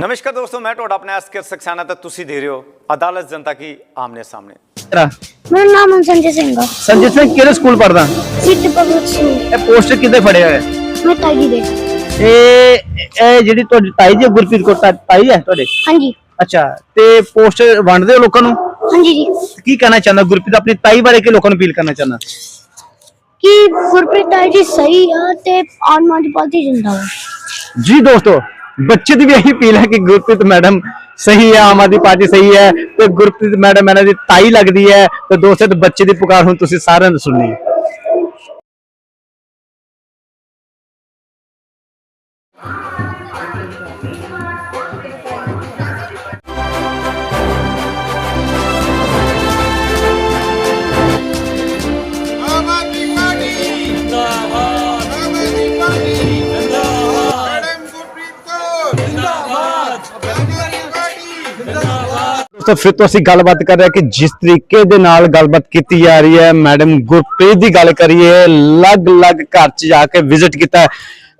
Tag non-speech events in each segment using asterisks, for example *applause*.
ਨਮਸਕਾਰ ਦੋਸਤੋ ਮੈਂ ਤੁਹਾਡਾ ਆਪਣਾ ਐਸਕੇ ਸਕਸਾਨਾ ਤੇ ਤੁਸੀਂ ਦੇਖ ਰਹੇ ਹੋ ਅਦਾਲਤ ਜਨਤਾ ਕੀ ਆਮਨੇ ਸਾਹਮਣੇ। ਤੇਰਾ। ਮੇਰਾ ਨਾਮ ਹੈ ਸੰਜੇ ਸਿੰਘ ਆ। ਸੰਜੀਤ ਸਿੰਘ ਕਿਹੜੇ ਸਕੂਲ ਪੜਦਾ ਸਿੱਧ ਭਗਤ ਸਿੰਘ। ਇਹ ਪੋਸਟਰ ਕਿੱਦੇ ਫੜਿਆ ਹੋਇਆ? ਮੈਂ ਤਾਈ ਦੇ। ਇਹ ਇਹ ਜਿਹੜੀ ਤੁਹਾਡੀ ਤਾਈ ਜੀ ਹੈ, ਗੁਰਪ੍ਰੀਤ ਕੌਰ ਤਾ- ਤਾਈ ਹੈ ਤੁਹਾਡੇ? ਹਾਂਜੀ। ਅੱਛਾ ਤੇ ਪੋਸਟਰ ਵੰਡਦੇ ਹੋ ਲੋਕਾਂ ਨੂੰ? ਹਾਂਜੀ ਜੀ। ਕੀ ਕਹਿਣਾ ਚਾਹੁੰਦਾ? ਗੁਰਪ੍ਰੀਤ ਆਪਣੀ ਤਾਈ ਬਾਰੇ ਕੀ ਲੋਕਾਂ ਨੂੰ ਅਪੀਲ ਕਰਨਾ ਚਾਹੁੰਦਾ? ਕਿ ਗੁਰਪ੍ਰੀਤ ਤਾਈ ਜੀ ਸਹੀ ਆ ਤੇ ਆਮ ਆਦਮੀ ਪਾਰਟੀ ਜਿੰਦਾਬਾਦ ਜੀ ਦੋਸਤੋ ਬੱਚੇ ਦੀ ਵੀ ਇਹੀ ਅਪੀਲ ਹੈ ਕਿ ਗੁਰਪ੍ਰੀਤ ਮੈਡਮ ਸਹੀ ਹੈ, ਆਮ ਆਦਮੀ ਪਾਰਟੀ ਸਹੀ ਹੈ ਤੇ ਗੁਰਪ੍ਰੀਤ ਮੈਡਮ ਇਹਨਾਂ ਦੀ ਤਾਈ ਲੱਗਦੀ ਹੈ ਤੇ ਦੋਸਤੋ ਤੇ ਬੱਚੇ ਦੀ ਪੁਕਾਰ ਹੁਣ ਤੁਸੀਂ ਸਾਰਿਆਂ ਨੇ ਸੁਣਨੀ ਦੋਸਤੋ ਫਿਰ ਤੋਂ ਅਸੀਂ ਗੱਲਬਾਤ ਕਰ ਰਹੇ ਕਿ ਜਿਸ ਤਰੀਕੇ ਦੇ ਨਾਲ ਗੱਲਬਾਤ ਕੀਤੀ ਜਾ ਰਹੀ ਹੈ ਮੈਡਮ ਗੁਰਪ੍ਰੀਤ ਦੀ ਗੱਲ ਕਰੀਏ ਅਲੱਗ-ਅਲੱਗ ਘਰ 'ਚ ਜਾ ਕੇ ਵਿਜ਼ਿਟ ਕੀਤਾ।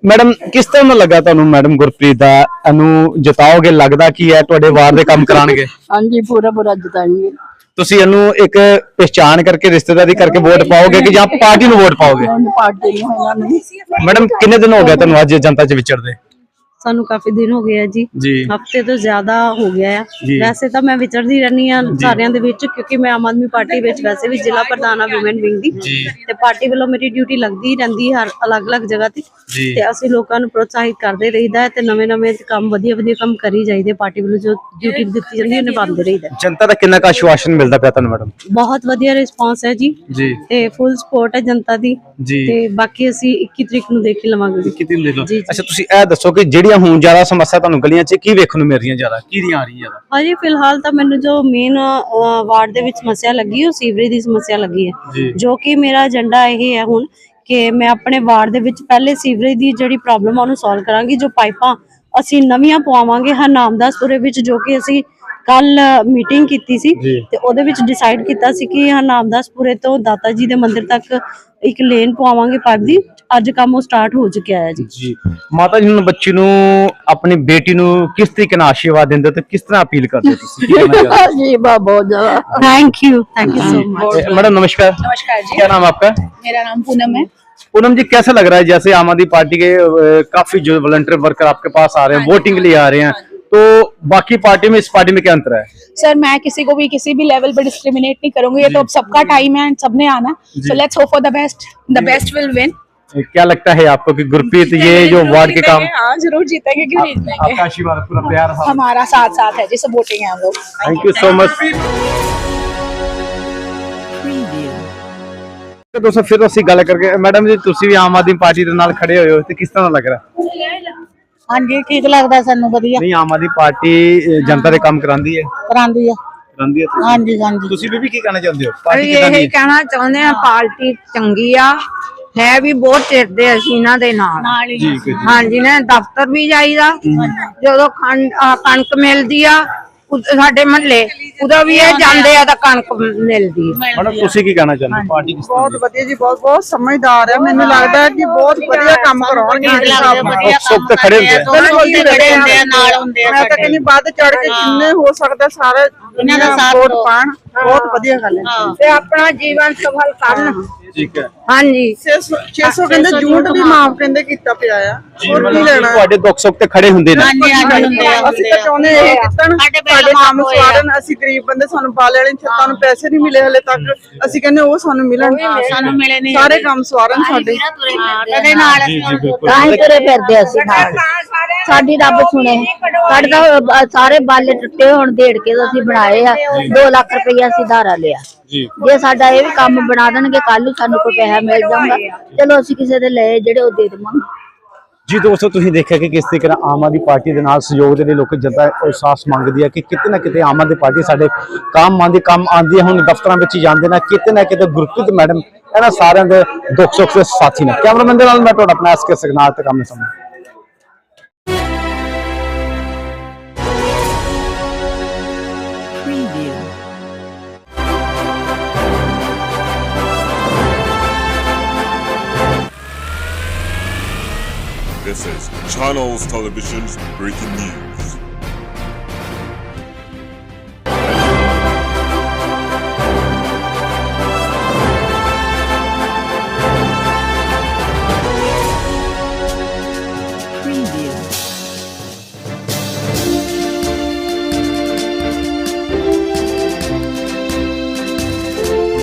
ਮੈਡਮ ਕਿਸ ਤਰ੍ਹਾਂ ਦਾ ਲੱਗਾ ਤੁਹਾਨੂੰ ਮੈਡਮ ਗੁਰਪ੍ਰੀਤ ਦਾ? ਇਹਨੂੰ ਜਿਤਾਓਗੇ ਲੱਗਦਾ ਕੀ ਹੈ? ਤੁਹਾਡੇ ਵਾਰ ਦੇ ਕੰਮ ਕਰਾਣਗੇ ਹਾਂਜੀ ਪੂਰਾ ਪੂਰਾ ਜਿਤਾਏਂਗੇ। ਤੁਸੀਂ ਇਹਨੂੰ ਇੱਕ ਪਛਾਣ ਕਰਕੇ ਰਿਸ਼ਤੇਦਾਰੀ ਕਰਕੇ ਵੋਟ ਪਾਓਗੇ ਕਿ ਜਾਂ ਪਾਰਟੀ ਨੂੰ ਵੋਟ ਪਾਓਗੇ? ਹੁਣ ਪਾਰਟੀ ਨੂੰ ਇਹਨਾਂ ਨੂੰ ਮੈਡਮ ਕਿੰਨੇ ਦਿਨ ਹੋ ਗਏ ਤੁਹਾਨੂੰ ਅੱਜ ਜਨਤਾ 'ਚ ਵਿਚਰਦੇ? ਸਾਨੂੰ ਕਾਫੀ ਦਿਨ ਹੋ ਗਏ ਆ ਜੀ। ਹਫ਼ਤੇ ਤੋਂ ਜ਼ਿਆਦਾ ਹੋ ਗਿਆ ਆ। ਵੈਸੇ ਤਾਂ ਮੈਂ ਵਿਚਰਦੀ ਰਹਿੰਦੀ ਆ ਸਾਰਿਆਂ ਦੇ ਵਿੱਚ ਕਿਉਂਕਿ ਮੈਂ ਆਮ ਆਦਮੀ ਪਾਰਟੀ ਵਿੱਚ ਵੈਸੇ ਵੀ ਜ਼ਿਲ੍ਹਾ ਪ੍ਰਧਾਨ ਆ ਔਮਨ ਵਿੰਗ ਦੀ। ਤੇ ਪਾਰਟੀ ਵੱਲੋਂ ਮੇਰੀ ਡਿਊਟੀ ਲੱਗਦੀ ਰਹਿੰਦੀ ਹਰ ਅਲੱਗ-ਅਲੱਗ ਜਗ੍ਹਾ ਤੇ। ਤੇ ਅਸੀਂ ਲੋਕਾਂ ਨੂੰ ਪ੍ਰੋਤਸਾਹਿਤ ਕਰਦੇ ਰਹੀਦਾ ਤੇ ਨਵੇਂ-ਨਵੇਂ ਕੰਮ ਵਧੀਆ-ਵਧੀਆ ਕੰਮ ਕਰੀ ਜਾਈਦੇ ਪਾਰਟੀ ਵੱਲੋਂ ਜੋ ਡਿਊਟੀ ਦਿੱਤੀ ਜਾਂਦੀ ਹੈ ਨਿਭਾਉਂਦੇ ਰਹੀਦਾ। ਜਨਤਾ ਦਾ ਕਿੰਨਾ ਕੁ ਆਸ਼ਵਾਸਨ ਮਿਲਦਾ ਪਿਆ ਤੁਹਾਨੂੰ ਮੈਡਮ? ਬਹੁਤ ਵਧੀਆ ਰਿਸਪਾਂਸ ਹੈ ਜੀ। ਤੇ ਫੁੱਲ ਸਪੋਰਟ ਹੈ ਜਨਤਾ ਦੀ। ਤੇ ਬਾਕੀ ਅਸੀਂ 21 ਤਰੀਕ ਨੂੰ ਦੇਖ ਲਵਾਂਗੇ। ਕਿਤੇ ਦੇ ਲੋ ਜੀ, ਜੀ। ਅੱਛਾ ਤੁਸੀਂ ਇਹ ਦੱਸੋ ਕਿ ਜਿਹੜੀਆਂ ਹੁਣ ਜ਼ਿਆਦਾ ਸਮੱਸਿਆ ਤੁਹਾਨੂੰ ਗਲੀਆਂ 'ਚ ਕੀ ਵੇਖਣ ਨੂੰ ਮਿਲ ਰਹੀਆਂ ਜ਼ਿਆਦਾ? ਕੀ ਦੀਆਂ ਆ ਰਹੀਆਂ ਜ਼ਿਆਦਾ? ਹਾਂਜੀ ਫਿਲਹਾਲ ਤਾਂ ਮੈਨੂੰ ਜੋ ਮੇਨ ਵਾਰਡ ਦੇ ਵਿੱਚ ਸਮੱਸਿਆ ਲੱਗੀ ਉਹ ਸੀਵਰੇਜ ਦੀ ਸਮੱਸਿਆ ਲੱਗੀ ਹੈ। ਜੀ। ਕਿ ਮੇਰਾ ਏਜੰਡਾ ਇਹ ਹੈ ਹੁਣ ਕਿ ਮੈਂ ਆਪਣੇ ਵਾਰਡ ਦੇ ਵਿੱਚ ਪਹਿਲੇ ਸੀਵਰੇਜ ਦੀ ਜਿਹੜੀ ਪ੍ਰੋਬਲਮ ਆ ਉਹਨੂੰ ਸੋਲਵ ਕਰਾਂਗੀ ਜੋ ਪਾਈਪਾਂ ਅਸੀਂ ਨਵੀਆਂ ਪਵਾਵਾਂਗੇ ਹਰਨਾਮਦਾਸਪੁਰੇ ਵਿੱਚ ਜੋ ਕਿ ਅਸੀਂ ਕੱਲ ਮੀਟਿੰਗ ਕੀਤੀ ਸੀ ਤੇ ਉਹਦੇ ਵਿੱਚ ਡਿਸਾਈਡ ਕੀਤਾ ਸੀ ਕਿ ਹਾਂ ਨਾਮਦਾਸਪੁਰੇ ਤੋਂ ਦਾਤਾ ਜੀ ਦੇ ਮੰਦਿਰ ਤੱਕ ਇੱਕ ਲੇਨ ਪਵਾਵਾਂਗੇ ਪੱਗ ਦੀ। ਅੱਜ ਕੰਮ ਉਹ ਸਟਾਰਟ ਹੋ ਚੁੱਕਿਆ ਹੈ ਜੀ। ਜੀ। ਮਾਤਾ ਜੀ ਨੂੰ ਬੱਚੀ ਨੂੰ ਆਪਣੀ ਬੇਟੀ ਨੂੰ ਕਿਸ ਤਰੀਕੇ ਨਾਲ ਆਸ਼ੀਰਵਾਦ ਦਿੰਦੇ ਤੇ ਕਿਸ ਤਰ੍ਹਾਂ ਅਪੀਲ ਕਰਦੇ ਹੋ ਤੁਸੀਂ? *laughs* ਜੀ ਬਾ ਬਹੁਤ ਜ਼ਿਆਦਾ। Thank you thank you so much madam नमस्कार नमस्कार जी क्या नाम आपका मेरा नाम पूनम है पूनम जी कैसा लग रहा है जैसे आम आदमी पार्टी के काफी जो वॉलंटियर वर्कर आपके पास आ रहे हैं वोटिंग के लिए आ रहे हैं। तो बाकी पार्टी में इस पार्टी में क्या अंतर है सर मैं किसी को भी किसी भी लेवल पर डिस्क्रिमिनेट नहीं करूंगी ये तो अब सबका टाइम है सबने आना so let's hope for the best the best will win क्या लगता है आपको कि गुरप्रीत ये जो वार्ड के काम हाँ जरूर जीतेंगे क्यों नहीं जीतेंगे आपका आशीर्वाद पूरा प्यार था हमारा साथ साथ है जी सपोर्टिंग है हम लोग थैंक यू सो मच ਤੇ ਦੋਸਤੋ ਫਿਰ ਅਸੀਂ ਗੱਲ ਕਰਕੇ ਮੈਡਮ ਜੀ ਤੁਸੀਂ ਵੀ ਆਮ ਆਦਮੀ ਪਾਰਟੀ ਦੇ ਨਾਲ ਖੜੇ ਹੋਏ ਹੋ ਤੇ ਕਿਸ ਤਰ੍ਹਾਂ ਲੱਗ ਰਿਹਾ ਹਾਂਜੀ ਠੀਕ ਲੱਗਦਾ ਸਾਨੂੰ ਵਧੀਆ। ਨਹੀਂ ਆਮ ਆਦਮੀ ਪਾਰਟੀ ਅ, ਜਨਤਾ ਦੇ ਕੰਮ ਕਰਾਉਂਦੀ ਹੈ। ਕਰਾਂਦੀ ਆ ਕਰਾਉਂਦੀ ਹੈ ਤੁਸੀਂ? ਹਾਂਜੀ ਹਾਂਜੀ। ਤੁਸੀਂ ਵੀ ਕੀ ਕਹਿਣਾ ਚਾਹੁੰਦੇ ਹੋ? ਪਾਰਟੀ ਅਸੀਂ ਕਿੱਦਾਂ ਦੀ ਇਹ ਹੈ? ਕਹਿਣਾ ਚਾਹੁੰਦੇ ਆ ਪਾਰਟੀ ਚੰਗੀ ਆ। ਹੈ ਵੀ ਬਹੁਤ ਚਿਰ ਦੇ ਅਸੀਂ ਇਹਨਾਂ ਦੇ ਨਾਲ। ਜੀ। ਹਾਂਜੀ ਨੇ ਦਫ਼ਤਰ ਵੀ ਜਾਈਦਾ। ਜਦੋਂ ਕਣਕ ਮਿਲਦੀ ਆ ਸਾਡੇ ਮਹੱਲੇ ਉਦੋਂ ਵੀ ਇਹ ਜਾਂਦੇ ਆ ਤਾਂ ਕਣਕ ਮਿਲਦੀ ਮੈਡਮ ਤੁਸੀਂ ਕੀ ਕਹਿਣਾ ਚਾਹੁੰਦੇ ਹੋ? ਪਾਰਟੀ ਕਿਸ ਤਰ੍ਹਾਂ ਦੀ? ਹੈ? ਵਧੀਆ ਜੀ ਬਹੁਤ ਬਹੁਤ ਸਮਝਦਾਰ ਹੈ ਮੈਨੂੰ ਲੱਗਦਾ ਹੈ ਕਿ ਬਹੁਤ ਵਧੀਆ ਕੰਮ ਕਰਾਉਣਗੇ ਮੇਰੇ ਹਿਸਾਬ ਨਾਲ। ਸੁੱਖ ਤੇ ਖੜੇ ਹੁੰਦੇ ਆ। ਬਿਲਕੁਲ ਜੀ ਖੜੇ ਹੁੰਦੇ ਆ, ਨਾਲ ਹੁੰਦੇ ਆ ਮੈਂ ਤਾਂ ਕਹਿੰਦੀ ਵੱਧ ਚੜ ਕੇ ਜਿੰਨੇ ਹੋ ਸਕਦਾ ਸਾਰੇ ਇਹਨਾਂ ਦਾ ਸਾਥ ਵੋਟ ਦਿਓ। ਪਾਣ। ਬਹੁਤ ਵਧੀਆ ਗੱਲ ਹੈ। ਤੇ ਆਪਣਾ ਜੀਵਨ ਸਫਲ ਕਰਨ। ਠੀਕ ਹੈ। ਹਾਂਜੀ। 600 600 ਕਹਿੰਦੇ ਜੂਟ ਵੀ ਮਾਫ ਕਹਿੰਦੇ ਕੀਤਾ ਪਿਆ ਆ। ਹੋਰ ਕੀ ਲੈਣਾ? ਤੁਹਾਡੇ ਦੁੱਖ ਸੁੱਖ ਤੇ ਖੜੇ ਹੁੰਦੇ ਨੇ। ਹਾਂਜੀ ਹਾਂਜੀ ਹੁੰਦੇ ਆ ਅਸੀਂ ਤਾਂ ਚਾਹੁੰਦੇ ਇਹ ਕਿਤਨ ਸਾਡੇ ਕੰਮ। ਸਵਾਰਨ ਅਸੀਂ ਗਰੀਬ ਬੰਦੇ ਸਾਨੂੰ ਬਾਲੇ ਵਾਲੇ ਛੱਤਾਂ ਨੂੰ ਪੈਸੇ ਨਹੀਂ ਮਿਲੇ ਹਲੇ ਤੱਕ। ਅਸੀਂ ਕਹਿੰਦੇ ਉਹ ਸਾਨੂੰ ਮਿਲਣ। ਸਾਨੂੰ ਮਿਲੇ ਨਹੀਂ ਸਾਰੇ ਕੰਮ ਸਵਾਰਨ ਸਾਡੇ। ਕਦੇ ਨਾਲ ਹੀ ਤੁਰੇ ਫਿਰਦੇ ਅਸੀਂ ਨਾਲ। ਸਾਡੀ ਰੱਬ ਸੁਣੇ। ਸਾਡੇ ਤਾਂ ਸਾਰੇ ਬਾਲੇ ਟੁੱਟੇ ਹੁਣ ਢੇੜ ਕੇ ਤਾਂ ਅਸੀਂ ਬਣਾਏ ਆ। 2 ਲੱਖ ਰੁਪਈਆ ਅਸੀਂ ਧਾਰਾ ਲਿਆ। ਜੀ। ਸਾਡਾ ਇਹ ਵੀ ਕੰਮ ਬਣਾ ਦੇਣਗੇ ਕੱਲ ਨੂੰ ਸਾਨੂੰ ਕੋਈ ਪੈਸਾ ਮਿਲ ਜਾਊਗਾ। ਚਲੋ ਅਸੀਂ ਕਿਸੇ ਦੇ ਲਏ ਜਿਹੜੇ ਉਹ ਦੇ ਦੇਵਾਂਗੇ। ਜੀ ਦੋਸਤੋ ਤੁਸੀਂ ਦੇਖਿਆ ਕਿ ਕਿਸ ਤਰੀਕੇ ਨਾਲ ਆਮ ਆਦਮੀ ਪਾਰਟੀ ਦੇ ਨਾਲ ਸਹਿਯੋਗ ਦੇ ਲੋਕ ਜਨਤਾ ਅਹਿਸਾਸ ਮੰਗਦੀ ਹੈ ਕਿ ਕਿਤੇ ਨਾ ਕਿਤੇ ਆਮ ਆਦਮੀ ਪਾਰਟੀ ਸਾਡੇ ਕੰਮ ਆਂਦੀ ਕੰਮ ਆਂਦੀ ਹੈ ਹੁਣ ਦਫ਼ਤਰਾਂ ਵਿੱਚ ਜਾਂਦੇ ਨੇ ਕਿਤੇ ਨਾ ਕਿਤੇ ਗੁਰਪ੍ਰੀਤ ਮੈਡਮ ਇਹਨਾਂ ਸਾਰਿਆਂ ਦੇ ਦੁੱਖ ਸੁੱਖ ਦੇ ਸਾਥੀ ਨੇ। ਕੈਮਰਾਮੈਨ ਦੇ ਨਾਲ ਮੈਂ ਤੁਹਾਡਾ ਆਪਣਾ ਐਸ ਕੇ ਸਗਨਾਲ ਤੇ ਕੰਮ ਸਮਝ Channels Television's breaking news.